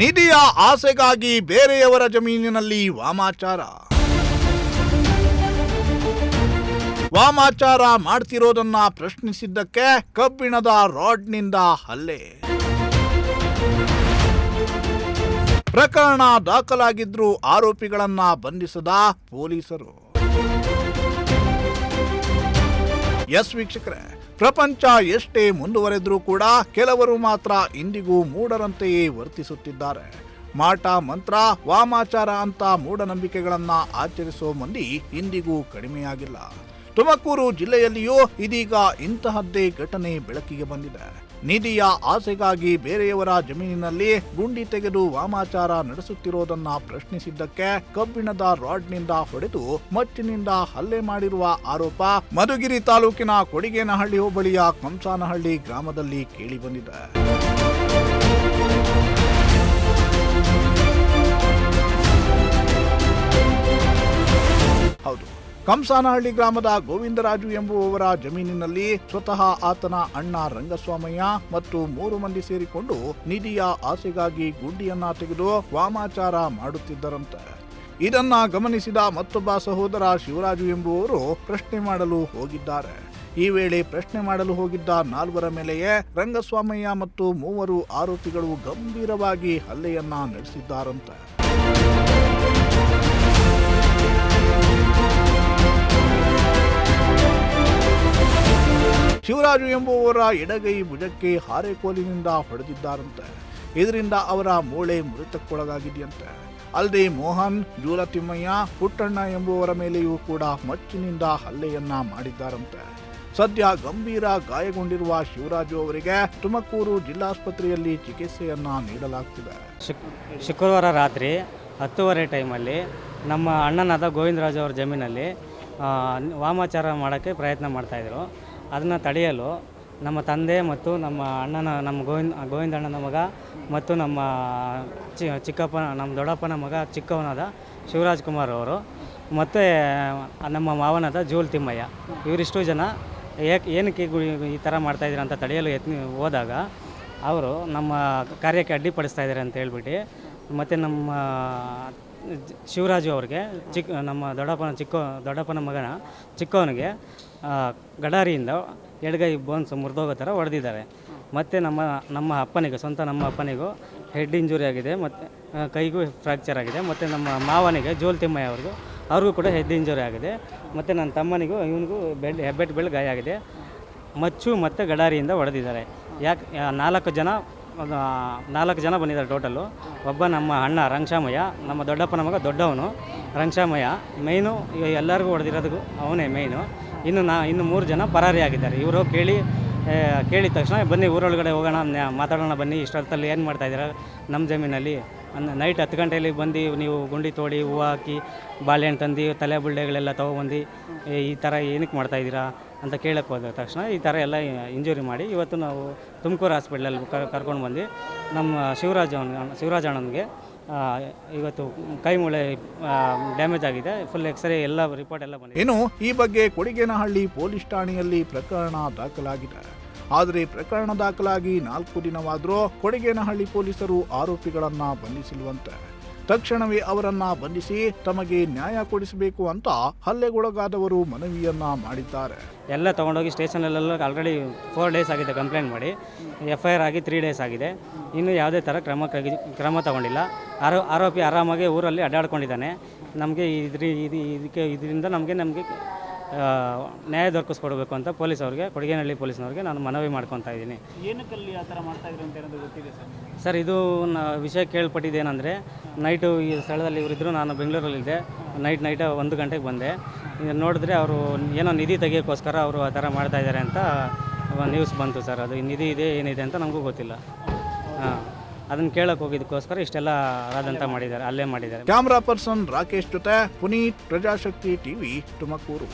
ನಿಧಿಯ ಆಸೆಗಾಗಿ ಬೇರೆಯವರ ಜಮೀನಿನಲ್ಲಿ ವಾಮಾಚಾರ. ವಾಮಾಚಾರ ಮಾಡ್ತಿರೋದನ್ನ ಪ್ರಶ್ನಿಸಿದ್ದಕ್ಕೆ ಕಬ್ಬಿಣದ ರಾಡ್ನಿಂದ ಹಲ್ಲೆ. ಪ್ರಕರಣ ದಾಖಲಾಗಿದ್ರೂ ಆರೋಪಿಗಳನ್ನ ಬಂಧಿಸದ ಪೊಲೀಸರು. ಎಸ್ ವೀಕ್ಷಕರೇ ಪ್ರಪಂಚ ಎಷ್ಟೇ ಮುಂದುವರೆದರೂ ಕೂಡ ಕೆಲವರು ಮಾತ್ರ ಇಂದಿಗೂ ಮೂಢರಂತೆಯೇ ವರ್ತಿಸುತ್ತಿದ್ದಾರೆ. ಮಾಟ, ಮಂತ್ರ, ವಾಮಾಚಾರ ಅಂತ ಮೂಢನಂಬಿಕೆಗಳನ್ನು ಆಚರಿಸೋ ಮಂದಿ ಇಂದಿಗೂ ಕಡಿಮೆಯಾಗಿಲ್ಲ. ತುಮಕೂರು ಜಿಲ್ಲೆಯಲ್ಲಿಯೂ ಇದೀಗ ಇಂತಹದ್ದೇ ಘಟನೆ ಬೆಳಕಿಗೆ ಬಂದಿದೆ. ನಿಧಿಯ ಆಸೆಗಾಗಿ ಬೇರೆಯವರ ಜಮೀನಿನಲ್ಲಿ ಗುಂಡಿ ತೆಗೆದು ವಾಮಾಚಾರ ನಡೆಸುತ್ತಿರೋದನ್ನ ಪ್ರಶ್ನಿಸಿದ್ದಕ್ಕೆ ಕಬ್ಬಿಣದ ರಾಡ್ನಿಂದ ಹೊಡೆದು ಮಚ್ಚಿನಿಂದ ಹಲ್ಲೆ ಮಾಡಿರುವ ಆರೋಪ ಮಧುಗಿರಿ ತಾಲೂಕಿನ ಕೊಡಿಗೇನಹಳ್ಳಿ ಹೋಬಳಿಯ ಕಂಸಾನಹಳ್ಳಿ ಗ್ರಾಮದಲ್ಲಿ ಕೇಳಿಬಂದಿದೆ. ಹೌದು. ಕಂಸಾನಹಳ್ಳಿ ಗ್ರಾಮದ ಗೋವಿಂದರಾಜು ಎಂಬುವವರ ಜಮೀನಿನಲ್ಲಿ ಸ್ವತಃ ಆತನ ಅಣ್ಣ ರಂಗಸ್ವಾಮಯ್ಯ ಮತ್ತು ಮೂರು ಮಂದಿ ಸೇರಿಕೊಂಡು ನಿಧಿಯ ಆಸೆಗಾಗಿ ಗುಂಡಿಯನ್ನ ತೆಗೆದು ವಾಮಾಚಾರ ಮಾಡುತ್ತಿದ್ದರಂತೆ. ಇದನ್ನ ಗಮನಿಸಿದ ಮತ್ತೊಬ್ಬ ಸಹೋದರ ಶಿವರಾಜು ಎಂಬುವವರು ಪ್ರಶ್ನೆ ಮಾಡಲು ಹೋಗಿದ್ದಾರೆ. ಈ ವೇಳೆ ಪ್ರಶ್ನೆ ಮಾಡಲು ಹೋಗಿದ್ದ ನಾಲ್ವರ ಮೇಲೆಯೇ ರಂಗಸ್ವಾಮಯ್ಯ ಮತ್ತು ಮೂವರು ಆರೋಪಿಗಳು ಗಂಭೀರವಾಗಿ ಹಲ್ಲೆಯನ್ನ ನಡೆಸಿದ್ದಾರಂತೆ. ಶಿವರಾಜು ಎಂಬುವವರ ಎಡಗೈ ಭುಜಕ್ಕೆ ಹಾರೆಕೋಲಿನಿಂದ ಹೊಡೆದಿದ್ದಾರಂತೆ. ಇದರಿಂದ ಅವರ ಮೂಳೆ ಮುರಿತಕ್ಕೊಳಗಾಗಿದೆಯಂತೆ. ಅಲ್ಲದೆ ಮೋಹನ್, ಜೂಲತಿಮ್ಮಯ್ಯ ಪುಟ್ಟಣ್ಣ ಎಂಬುವರ ಮೇಲೆಯೂ ಕೂಡ ಮಚ್ಚಿನಿಂದ ಹಲ್ಲೆಯನ್ನ ಮಾಡಿದ್ದಾರಂತೆ. ಸದ್ಯ ಗಂಭೀರ ಗಾಯಗೊಂಡಿರುವ ಶಿವರಾಜು ಅವರಿಗೆ ತುಮಕೂರು ಜಿಲ್ಲಾಸ್ಪತ್ರೆಯಲ್ಲಿ ಚಿಕಿತ್ಸೆಯನ್ನ ನೀಡಲಾಗ್ತಿದೆ. ಶುಕ್, ಶುಕ್ರವಾರ ರಾತ್ರಿ ಹತ್ತುವರೆ ಟೈಮಲ್ಲಿ ನಮ್ಮ ಅಣ್ಣನಾದ ಗೋವಿಂದರಾಜ್ ಅವರ ಜಮೀನಲ್ಲಿ ವಾಮಾಚಾರ ಮಾಡೋಕ್ಕೆ ಪ್ರಯತ್ನ ಮಾಡ್ತಾಯಿದ್ರು ಅದನ್ನು ತಡೆಯಲು ನಮ್ಮ ತಂದೆ ಮತ್ತು ನಮ್ಮ ಅಣ್ಣನ, ನಮ್ಮ ಗೋವಿಂದ ಅಣ್ಣನ ಮಗ ಮತ್ತು ನಮ್ಮ ಚಿ, ಚಿಕ್ಕಪ್ಪನ, ನಮ್ಮ ದೊಡ್ಡಪ್ಪನ ಮಗ, ಚಿಕ್ಕವನಾದ ಶಿವರಾಜ್ ಕುಮಾರ್ ಅವರು ಮತ್ತು ನಮ್ಮ ಮಾವನಾದ ಜೂಲ್ ತಿಮ್ಮಯ್ಯ. ಇವರಿಷ್ಟು ಜನ ಏಕೆ, ಏನಕ್ಕೆ ಈ ಥರ ಮಾಡ್ತಾಯಿದ್ದೀರ ಅಂತ ತಡೆಯಲು ಯತ್ನ, ಹೋದಾಗ ಅವರು ನಮ್ಮ ಕಾರ್ಯಕ್ಕೆ ಅಡ್ಡಿಪಡಿಸ್ತಾ ಇದ್ದಾರೆ ಅಂತ ಹೇಳ್ಬಿಟ್ಟು ಮತ್ತು ನಮ್ಮ ಶಿವರಾಜು ಅವ್ರಿಗೆ ಚಿಕ್ಕ ನಮ್ಮ ದೊಡ್ಡಪ್ಪನ ಚಿಕ್ಕ, ದೊಡ್ಡಪ್ಪನ ಮಗನ ಚಿಕ್ಕವನಿಗೆ ಗಡಾರಿಯಿಂದ ಎಡಗೈ ಬೋನ್ಸ್ ಮುರಿದೋಗೋ ಥರ ಹೊಡೆದಿದ್ದಾರೆ. ಮತ್ತು ನಮ್ಮ ನಮ್ಮ ಅಪ್ಪನಿಗೆ, ಸ್ವಂತ ನಮ್ಮ ಅಪ್ಪನಿಗೂ ಹೆಡ್ ಇಂಜುರಿ ಆಗಿದೆ, ಮತ್ತು ಕೈಗೂ ಫ್ರ್ಯಾಕ್ಚರ್ ಆಗಿದೆ, ಮತ್ತು ನಮ್ಮ ಮಾವನಿಗೆ ಜೋಲ್ ತಿಮ್ಮಯ್ಯ ಅವ್ರಿಗೂ ಅವ್ರಿಗೂ ಕೂಡ ಹೆಡ್ ಇಂಜುರಿ ಆಗಿದೆ. ಮತ್ತು ನನ್ನ ತಮ್ಮನಿಗೂ, ಇವನಿಗೂ ಬೆಡ್ ಹೆಬ್ಬೆಟ್ ಬೆಳ್ಳು ಗಾಯ ಆಗಿದೆ. ಮಚ್ಚು ಮತ್ತು ಗಡಾರಿಯಿಂದ ಹೊಡೆದಿದ್ದಾರೆ. ಯಾಕೆ ನಾಲ್ಕು ಜನ ನಾಲ್ಕು ಜನ ಬಂದಿದ್ದಾರೆ ಟೋಟಲು ಒಬ್ಬ ನಮ್ಮ ಅಣ್ಣ ರಂಗಶಾಮಯ್ಯ, ನಮ್ಮ ದೊಡ್ಡಪ್ಪನ ಮಗ ದೊಡ್ಡವನು ರಂಗಶಾಮಯ್ಯ. ಮೈನು ಎಲ್ಲರಿಗೂ ಹೊಡೆದಿರೋದಕ್ಕೂ ಅವನೇ ಮೈನು ಇನ್ನು ನಾ ಇನ್ನು ಮೂರು ಜನ ಪರಾರಿ ಆಗಿದ್ದಾರೆ. ಇವರು ಕೇಳಿ ಕೇಳಿದ ತಕ್ಷಣ ಬನ್ನಿ ಊರೊಳಗಡೆ ಹೋಗೋಣ ಮಾತಾಡೋಣ ಬನ್ನಿ ಇಷ್ಟೊತ್ತಲ್ಲಿ ಏನು ಮಾಡ್ತಾಯಿದ್ದೀರ ನಮ್ಮ ಜಮೀನಲ್ಲಿ. ನೈಟ್ ಹತ್ತು ಗಂಟೆಯಲ್ಲಿ ಬಂದು ನೀವು ಗುಂಡಿ ತೋಡಿ, ಹೂವು ಹಾಕಿ, ಬಾಳೆಹಣ್ಣು ತಂದು, ತಲೆ ಬುಳ್ಳೆಗಳೆಲ್ಲ ತೊಗೊಬಂದು ಈ ಥರ ಏನಕ್ಕೆ ಮಾಡ್ತಾಯಿದ್ದೀರಾ ಅಂತ ಕೇಳಕ್ಕೆ ಹೋದ ತಕ್ಷಣ ಈ ಥರ ಎಲ್ಲ ಇಂಜುರಿ ಮಾಡಿ ಇವತ್ತು ನಾವು ತುಮಕೂರು ಹಾಸ್ಪಿಟ್ಲಲ್ಲಿ ಕರ್ಕೊಂಡು ಬಂದು ನಮ್ಮ ಶಿವರಾಜ್ ಶಿವರಾಜಣ್ಣನಿಗೆ ಇವತ್ತು ಕೈ ಮೂಳೆ ಡ್ಯಾಮೇಜ್ ಆಗಿದೆ. ಫುಲ್ ಎಕ್ಸ್ರೇ ಎಲ್ಲ ರಿಪೋರ್ಟ್ ಎಲ್ಲ ಬಂದಿದೆ. ಇನ್ನು ಈ ಬಗ್ಗೆ ಕೊಡಿಗೇನಹಳ್ಳಿ ಪೊಲೀಸ್ ಠಾಣೆಯಲ್ಲಿ ಪ್ರಕರಣ ದಾಖಲಾಗಿದೆ. ಆದರೆ ಪ್ರಕರಣ ದಾಖಲಾಗಿ ನಾಲ್ಕು ದಿನವಾದರೂ ಕೊಡಿಗೇನಹಳ್ಳಿ ಪೊಲೀಸರು ಆರೋಪಿಗಳನ್ನು ಬಂಧಿಸಿಲ್ವಂತೆ. ತಕ್ಷಣವೇ ಅವರನ್ನ ಬಂಧಿಸಿ ತಮಗೆ ನ್ಯಾಯ ಕೊಡಿಸಬೇಕು ಅಂತ ಹಲ್ಲೆಗೊಳಗಾದವರು ಮನವಿಯನ್ನ ಮಾಡಿದ್ದಾರೆ. ಎಲ್ಲ ತಗೊಂಡೋಗಿ ಸ್ಟೇಷನಲ್ಲೆಲ್ಲ ಆಲ್ರೆಡಿ ಫೋರ್ ಡೇಸ್ ಆಗಿದೆ ಕಂಪ್ಲೇಂಟ್ ಮಾಡಿ. ಎಫ್ ಐ ಆರ್ ಆಗಿ ತ್ರೀ ಡೇಸ್ ಆಗಿದೆ. ಇನ್ನೂ ಯಾವುದೇ ಥರ ಕ್ರಮ ಕಗಿ- ಕ್ರಮ ತಗೊಂಡಿಲ್ಲ. ಆರೋ ಆರೋಪಿ ಆರಾಮಾಗಿ ಊರಲ್ಲಿ ಅಡ್ಡಾಡ್ಕೊಂಡಿದ್ದಾನೆ. ನಮಗೆ ಇದ್ರ ಇದು ಇದಕ್ಕೆ ಇದರಿಂದ ನಮಗೆ ನಮಗೆ ನ್ಯಾಯ ದೊರಕಿಸ್ಕೊಡ್ಬೇಕು ಅಂತ ಪೊಲೀಸ್ ಅವ್ರಿಗೆ ಕೊಡಗೇನಹಳ್ಳಿ ಪೊಲೀಸ್ನವ್ರಿಗೆ ನಾನು ಮನವಿ ಮಾಡ್ಕೊತಾ ಇದ್ದೀನಿ. ಏನಕ್ಕಲ್ಲಿ ಆ ಥರ ಮಾಡ್ತಾ ಇದ್ರು ಅಂತ ಏನಾದರೂ ಗೊತ್ತಿದೆ ಸರ್? ಸರ್ ಇದು ನ ವಿಷಯ ಕೇಳ್ಪಟ್ಟಿದ್ದೇನೆಂದರೆ ನೈಟು ಈ ಸ್ಥಳದಲ್ಲಿ ಇವರಿದ್ದರು ನಾನು ಬೆಂಗಳೂರಲ್ಲಿದ್ದೆ. ನೈಟ್ ನೈಟ್ ಒಂದು ಗಂಟೆಗೆ ಬಂದೆ. ನೋಡಿದ್ರೆ ಅವರು ಏನೋ ನಿಧಿ ತೆಗಿಯೋಕ್ಕೋಸ್ಕರ ಅವರು ಆ ಥರ ಮಾಡ್ತಾ ಇದ್ದಾರೆ ಅಂತ ನ್ಯೂಸ್ ಬಂತು ಸರ್. ಅದು ನಿಧಿ ಇದೆ, ಏನಿದೆ ಅಂತ ನಮಗೂ ಗೊತ್ತಿಲ್ಲ. ಹಾಂ, ಅದನ್ನು ಕೇಳಕ್ಕೆ ಹೋಗಿದ್ದಕ್ಕೋಸ್ಕರ ಇಷ್ಟೆಲ್ಲ ಆದಂತ ಮಾಡಿದ್ದಾರೆ, ಅಲ್ಲೇ ಮಾಡಿದ್ದಾರೆ. ಕ್ಯಾಮ್ರಾ ಪರ್ಸನ್ ರಾಕೇಶ್ ಜೊತೆ ಪುನೀತ್, ಪ್ರಜಾಶಕ್ತಿ ಟಿವಿ ತುಮಕೂರು.